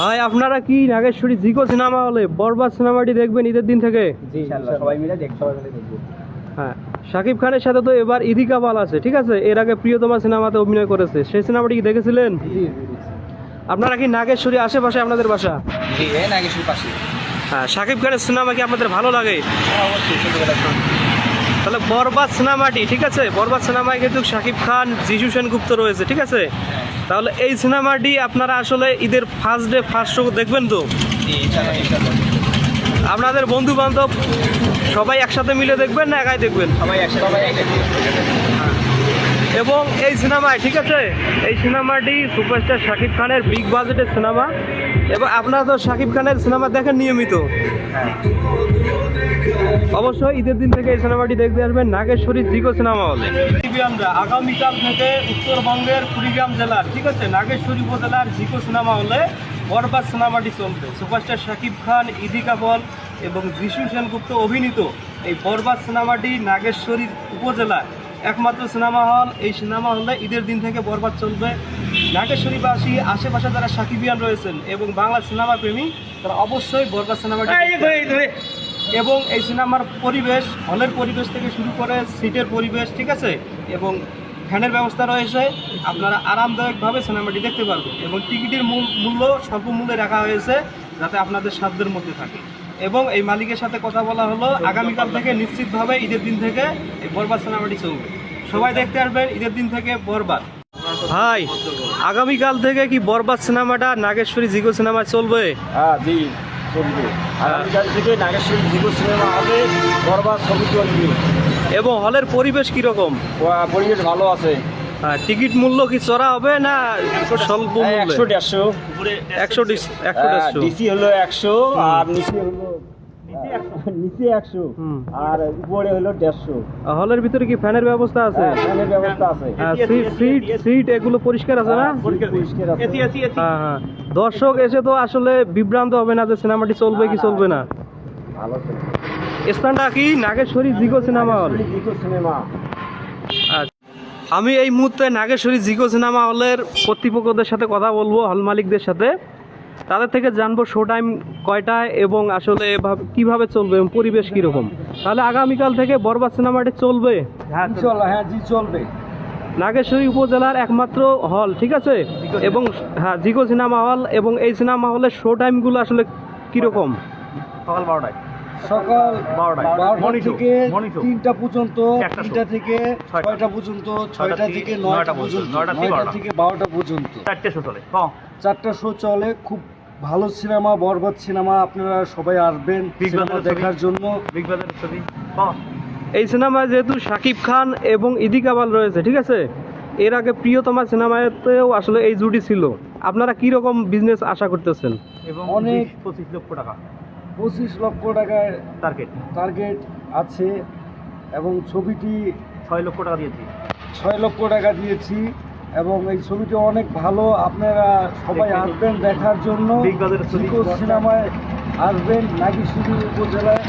ভাই আপনারা কি নাগেশ্বরী জিকো সিনেমা হলে বরবাদ সিনেমাটি দেখবেন ঈদের দিন থেকে? জি সবাই মিলে দেখ সবাই মিলে দেখব। হ্যাঁ শাকিব খানের সাথে তো এবার ইদি কাপাল আছে ঠিক আছে? এর আগে প্রিয়তমা সিনেমাতে অভিনয় করেছে সেই সিনেমাটি কি দেখেছিলেন? আপনারা কি নাগেশ্বরী আশেপাশে আপনাদের বাসা? জি এই পাশে। হ্যাঁ শাকিব খানের সিনেমা কি আপনাদের ভালো লাগে? অবশ্যই ছোটবেলা তাহলে বরবাদ সিনেমাটি ঠিক আছে? বরবাদ সিনেমায় কিন্তু শাকিব খান যিশু সেনগুপ্ত রয়েছে ঠিক আছে? তাহলে এই সিনেমাটি আপনারা আসলে ঈদের ফার্স্ট ডে ফার্স্ট শো দেখবেন তো? আপনাদের বন্ধু বান্ধব সবাই একসাথে মিলে দেখবেন না একাই দেখবেন? সবাই একসাথে এবং এই সিনেমায় ঠিক আছে? এই সিনেমাটি সুপারস্টার শাকিব খানের বিগ বাজেটের সিনেমা এবং আপনারা তো শাকিব খানের সিনেমা দেখেন নিয়মিত। অবশ্যই ঈদের দিন থেকে এই সিনেমাটি দেখতে আসবেন নাগেশ্বরী জিগো সিনেমা হলে। আমরা আগামীকাল থেকে উত্তরবঙ্গের কুড়িগ্রাম জেলার, ঠিক আছে, নাগেশ্বরী উপজেলার জিকো সিনেমা হলে বরবাদ সিনেমাটি চলবে। সুপারস্টার শাকিব খান ইদি কাবল এবং যিশু সেনগুপ্ত অভিনীত এই বরবাদ সিনেমাটি নাগেশ্বরী উপজেলার একমাত্র সিনেমা হল। এই সিনেমা হলে ঈদের দিন থেকে বরবাদ চলবে। নাগেশ্বরীবাসী আশেপাশে যারা সাকিবিয়ান রয়েছেন এবং বাংলা সিনেমা প্রেমী তারা অবশ্যই বরবাদ সিনেমাটি এবং এই সিনেমার পরিবেশ হলের পরিবেশ থেকে শুরু করে সিটের পরিবেশ ঠিক আছে? এবং ফ্যানের ব্যবস্থা রয়েছে। আপনারা আরামদায়কভাবে সিনেমাটি দেখতে পারবেন এবং টিকিটের মূল- মূল্য স্বল্প মূল্যে রাখা হয়েছে যাতে আপনাদের সাধ্যের মধ্যে থাকে। এবং এই মালিকের সাথে কথা বলা হলো আগামীকাল থেকে নিশ্চিতভাবে ঈদের দিন থেকে এই বরবাদ সিনেমাটি চলবে। সবাই দেখতে আসবেন ঈদের দিন থেকে বরবাদ। ভাই আগামীকাল থেকে কি বরবাদ সিনেমাটা নাগেশ্বরী জিগো সিনেমা চলবে? হ্যাঁ জি চলবে। আগামীকাল থেকে নাগেশ্বরী যুব সিনেমা হবে বরবাদ ছবি চলবে। এবং হলের পরিবেশ কীরকম? পরিবেশ ভালো আছে। টিকিট মূল্য কি চড়া হবে না স্বল্প হ্যাঁ, একশো দেড়শো। একশো একশো দেড়শো। ডিসি হলো একশো আর নিচে হলো নিচে একশো। আর উপরে হলো দেড়শো। হলের ভিতরে কি ফ্যানের ব্যবস্থা আছে? ফ্যানের ব্যবস্থা আছে। সিট সিট সিট এগুলো পরিষ্কার আছে না? পরিষ্কার। আছে। হ্যাঁ হ্যাঁ। দর্শক এসে তো আসলে বিভ্রান্ত হবে না যে সিনেমাটি চলবে কি চলবে না। ভালো স্থানটা কি? নাগেশ্বরী জিগো সিনেমা হল। সিনেমা। আচ্ছা। আমি এই মুহূর্তে নাগেশ্বরী জিগো সিনেমা হলের কর্তৃপক্ষদের সাথে কথা বলব হল মালিকদের সাথে। তাদের থেকে জানব শো টাইম কয়টায় এবং আসলে এভাবে- কীভাবে চলবে এবং পরিবেশ কীরকম। তাহলে আগামীকাল থেকে বরবাদ সিনেমাটি চলবে? চল হ্যাঁ জি চলবে। নাগেশ্বরী উপজেলার একমাত্র হল ঠিক আছে? এবং হ্যাঁ জিগো সিনেমা হল এবং এই সিনেমা হলের শো টাইমগুলো আসলে কীরকম? সকাল বারোটায়। সকাল। বারোটা থেকে তিনটা পর্যন্ত তিনটা থেকে ছয়টা। পর্যন্ত ছয়টা থেকে নয়টা পর্যন্ত, নয়টা থেকে থেকে বারোটা পর্যন্ত। চারটে শো চলে। চারটা শো চলে খুব ভালো সিনেমা বরবাদ সিনেমা আপনারা সবাই আসবেন দেখার জন্য। বিগ বাজারের ছবি। এই সিনেমায় যেহেতু শাকিব খান এবং ইদি কাবাল রয়েছে ঠিক আছে? এর আগে প্রিয়তমা সিনেমাতেও আসলে এই জুটি ছিল। আপনারা কি রকম বিজনেস আশা করতেছেন? এবং অনেক- অনেক পঁচিশ লক্ষ টাকা। পঁচিশ লক্ষ টাকার টার্গেট টার্গেট আছে এবং ছবিটি ছয় লক্ষ টাকা দিয়েছি। ছয় লক্ষ টাকা দিয়েছি। এবং এই ছবিটি অনেক ভালো। আপনারা সবাই আসবেন দেখার জন্য। সিনেমায় আসবেন নাকি শুধু উপজেলায়।